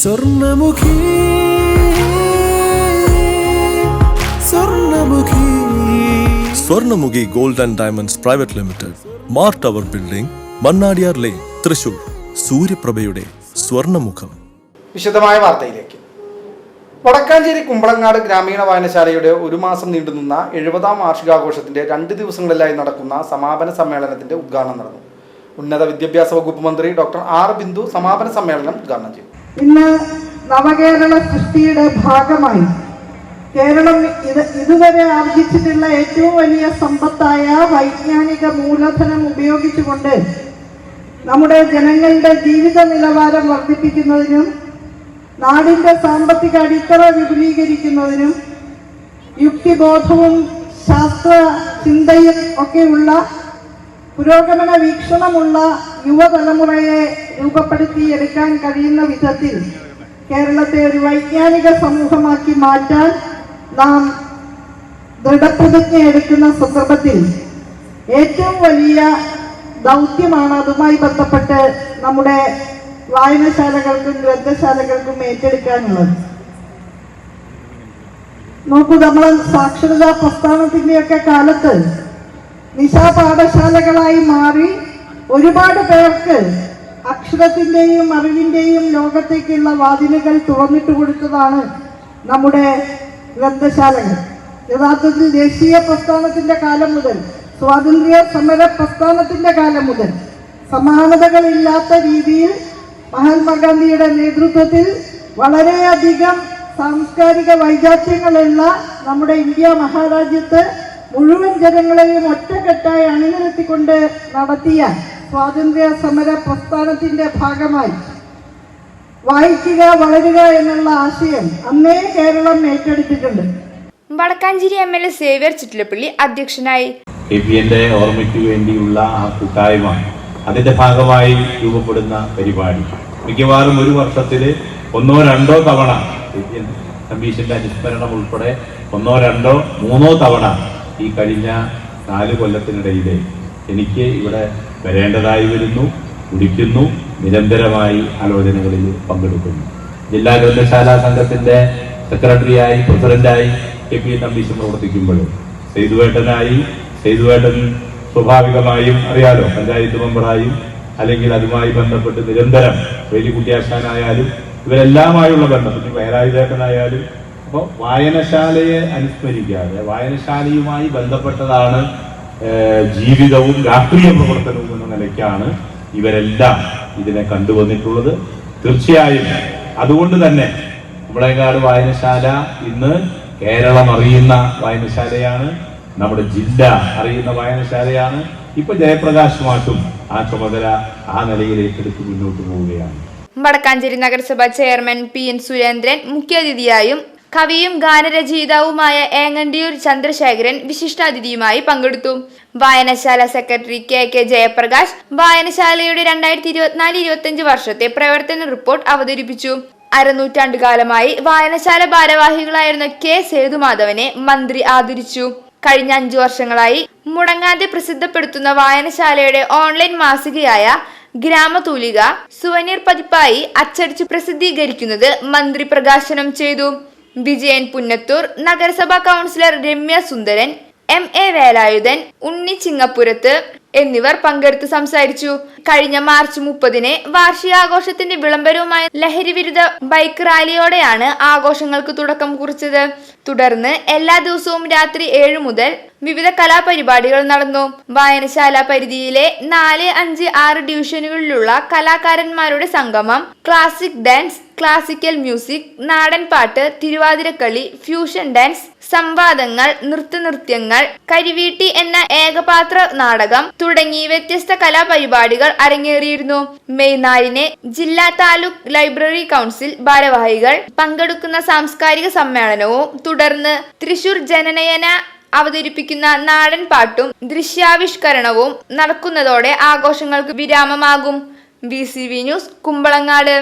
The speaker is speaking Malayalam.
Swarnamukhi Swarnamukhi. Swarnamukhi gold and diamonds private limited Mar tower building Mannadiyar lane Thrissur. സൂര്യപ്രഭയുടെ സ്വർണമുഖം. വിശദമായ വാർത്തയിലേക്ക്. വടക്കാഞ്ചേരി കുമ്പളങ്ങാട് ഗ്രാമീണ വായനശാലയുടെ ഒരു മാസം നീണ്ടുനിന്ന എഴുപതാം വാർഷികാഘോഷത്തിന്റെ രണ്ട് ദിവസങ്ങളിലായി നടക്കുന്ന സമാപന സമ്മേളനത്തിന്റെ ഉദ്ഘാടനം നടന്നു. ഉന്നത വിദ്യാഭ്യാസ വകുപ്പ് മന്ത്രി ഡോക്ടർ ആർ ബിന്ദു സമാപന സമ്മേളനം ഉദ്ഘാടനം ചെയ്തു. ഇന്ന് നവകേരള സൃഷ്ടിയുടെ ഭാഗമായി കേരളം ഇത് ഇതുവരെ ആർജിച്ചിട്ടുള്ള ഏറ്റവും വലിയ സമ്പത്തായ വൈജ്ഞാനിക മൂലധനം ഉപയോഗിച്ചുകൊണ്ട് നമ്മുടെ ജനങ്ങളുടെ ജീവിത നിലവാരം വർദ്ധിപ്പിക്കുന്നതിനും നാടിന്റെ സാമ്പത്തിക അടിത്തറ വിപുലീകരിക്കുന്നതിനും യുക്തിബോധവും ശാസ്ത്ര ചിന്തയും ഒക്കെയുള്ള പുരോഗമന വീക്ഷണമുള്ള യുവതലമുറയെ രൂപപ്പെടുത്തിയെടുക്കാൻ കഴിയുന്ന വിധത്തിൽ കേരളത്തെ ഒരു വൈജ്ഞാനിക സമൂഹമാക്കി മാറ്റാൻ നാം ദൃഢപ്രതിജ്ഞ എടുക്കുന്ന സന്ദർഭത്തിൽ ഏറ്റവും വലിയ ദൗത്യമാണ് അതുമായി ബന്ധപ്പെട്ട് നമ്മുടെ വായനശാലകൾക്കും ഗ്രന്ഥശാലകൾക്കും ഏറ്റെടുക്കാനുള്ളത്. നോക്കൂ നമ്മൾ സാക്ഷരതാ പ്രസ്ഥാനത്തിന്റെയൊക്കെ കാലത്ത് നിശാ പാഠശാലകളായി മാറി ഒരുപാട് പേർക്ക് അക്ഷരത്തിന്റെയും അറിവിന്റെയും ലോകത്തേക്കുള്ള വാതിലുകൾ തുറന്നിട്ട് കൊടുത്തതാണ് നമ്മുടെ ഗ്രന്ഥശാലകൾ. യഥാർത്ഥത്തിൽ ദേശീയ പ്രസ്ഥാനത്തിന്റെ കാലം മുതൽ സ്വാതന്ത്ര്യ സമര പ്രസ്ഥാനത്തിന്റെ കാലം മുതൽ സമാനതകളില്ലാത്ത രീതിയിൽ മഹാത്മാഗാന്ധിയുടെ നേതൃത്വത്തിൽ വളരെയധികം സാംസ്കാരിക വൈജാത്യങ്ങളുള്ള നമ്മുടെ ഇന്ത്യ മഹാരാജ്യത്ത് മുഴുവൻ ജനങ്ങളെയും ഒറ്റക്കെട്ടായി അണിനിരത്തിക്കൊണ്ട് നടത്തിയ സ്വാതന്ത്ര്യ സമര പ്രസ്ഥാനത്തിന്റെ ഭാഗമായി. വായിക്കുക വളരുക എന്നുള്ള ആശയം അന്നേ Keralam ഏറ്റെടുത്തിട്ടുണ്ട്. Vadakkanchery M L A Xavier Chittilappally അധ്യക്ഷനായി. എ പി എന്റെ ഓർമ്മയ്ക്ക് വേണ്ടിയുള്ള ആ കൂട്ടായ്മ അതിന്റെ ഭാഗമായി രൂപപ്പെടുന്ന പരിപാടി. മിക്കവാറും ഒരു വർഷത്തിൽ ഒന്നോ രണ്ടോ തവണ കമ്മീഷന്റെ അനുസ്മരണം ഉൾപ്പെടെ ഒന്നോ രണ്ടോ മൂന്നോ തവണ ഈ കഴിഞ്ഞ നാല് കൊല്ലത്തിനിടയിൽ എനിക്ക് ഇവിടെ വരേണ്ടതായി വരുന്നു കുടിക്കുന്നു നിരന്തരമായി ആലോചനകളിൽ പങ്കെടുക്കുന്നു. ജില്ലാ ഗ്രന്ഥശാല സംഘത്തിന്റെ സെക്രട്ടറിയായി പ്രസിഡന്റായി കെ പി നമ്പീശൻ പ്രവർത്തിക്കുമ്പോഴും സേതുവേട്ടനായി സേതുവേട്ടൻ സ്വാഭാവികമായും അറിയാലോ പഞ്ചായത്ത് മെമ്പറായും അല്ലെങ്കിൽ അതുമായി ബന്ധപ്പെട്ട് നിരന്തരം വേലിക്കുട്ടിയാശാനായാലും ഇവരെല്ലാമായുള്ള ബന്ധം പിന്നെ അപ്പോൾ വായനശാലയെ അനുസ്മരിക്കാതെ വായനശാലയുമായി ബന്ധപ്പെട്ടതാണ് ജീവിതവും രാഷ്ട്രീയ പ്രവർത്തനവും എന്ന നിലയ്ക്കാണ് ഇവരെല്ലാം ഇതിനെ കണ്ടുവന്നിട്ടുള്ളത്. തീർച്ചയായും അതുകൊണ്ട് തന്നെ കുമ്പളേങ്കാട് വായനശാല ഇന്ന് കേരളം അറിയുന്ന വായനശാലയാണ് നമ്മുടെ ജില്ല അറിയുന്ന വായനശാലയാണ്. ഇപ്പൊ ജയപ്രകാശ് മാഷും ആ ചുമതല ആ നിലയിൽ ഏറ്റെടുത്ത് മുന്നോട്ട് പോവുകയാണ്. വടക്കാഞ്ചേരി നഗരസഭ ചെയർമാൻ പി എൻ സുരേന്ദ്രൻ മുഖ്യാതിഥിയായും കവിയും ഗാനരചയിതാവുമായ ഏങ്ങണ്ടിയൂർ ചന്ദ്രശേഖരൻ വിശിഷ്ടാതിഥിയുമായി പങ്കെടുത്തു. വായനശാല സെക്രട്ടറി കെ കെ ജയപ്രകാശ് വായനശാലയുടെ രണ്ടായിരത്തി ഇരുപത്തിനാല് ഇരുപത്തിയഞ്ച് വർഷത്തെ പ്രവർത്തന റിപ്പോർട്ട് അവതരിപ്പിച്ചു. അരനൂറ്റാണ്ടുകാലമായി വായനശാല ഭാരവാഹികളായിരുന്ന കെ സേതുമാധവനെ മന്ത്രി ആദരിച്ചു. കഴിഞ്ഞ അഞ്ചു വർഷങ്ങളായി മുടങ്ങാതെ പ്രസിദ്ധപ്പെടുത്തുന്ന വായനശാലയുടെ ഓൺലൈൻ മാസികയായ ഗ്രാമതൂലിക സുവനീർ പതിപ്പായി അച്ചടിച്ച് പ്രസിദ്ധീകരിക്കുന്നത് മന്ത്രി പ്രകാശനം ചെയ്തു. വിജയൻ പുന്നത്തൂർ നഗരസഭാ councillor Ramya Sundaran M A Velayudhan Unni Chingappurath എന്നിവർ പങ്കെടുത്ത് സംസാരിച്ചു. കഴിഞ്ഞ മാർച്ച് മുപ്പതിന് വാർഷികാഘോഷത്തിന്റെ വിളംബരവുമായ ലഹരി വിരുദ്ധ ബൈക്ക് റാലിയോടെയാണ് ആഘോഷങ്ങൾക്ക് തുടക്കം കുറിച്ചത്. തുടർന്ന് എല്ലാ ദിവസവും രാത്രി ഏഴ് മുതൽ വിവിധ കലാപരിപാടികൾ നടന്നു. വായനശാല പരിധിയിലെ നാല് അഞ്ച് ആറ് ഡിവിഷനുകളിലുള്ള കലാകാരന്മാരുടെ സംഗമം ക്ലാസിക് ഡാൻസ് ക്ലാസിക്കൽ മ്യൂസിക് നാടൻ പാട്ട് തിരുവാതിരക്കളി ഫ്യൂഷൻ ഡാൻസ് സംവാദങ്ങൾ നൃത്തനൃത്യങ്ങൾ കരിവീട്ടി എന്ന ഏകപാത്ര നാടകം തുടങ്ങി വ്യത്യസ്ത കലാപരിപാടികൾ അരങ്ങേറിയിരുന്നു. മെയ് നാലിന് ജില്ലാ താലൂക്ക് ലൈബ്രറി കൗൺസിൽ ഭാരവാഹികൾ പങ്കെടുക്കുന്ന സാംസ്കാരിക സമ്മേളനവും തുടർന്ന് തൃശൂർ ജനനയന അവതരിപ്പിക്കുന്ന നാടൻ പാട്ടും ദൃശ്യാവിഷ്കരണവും നടക്കുന്നതോടെ ആഘോഷങ്ങൾക്ക് വിരാമമാകും. B C V news Kumbalangad.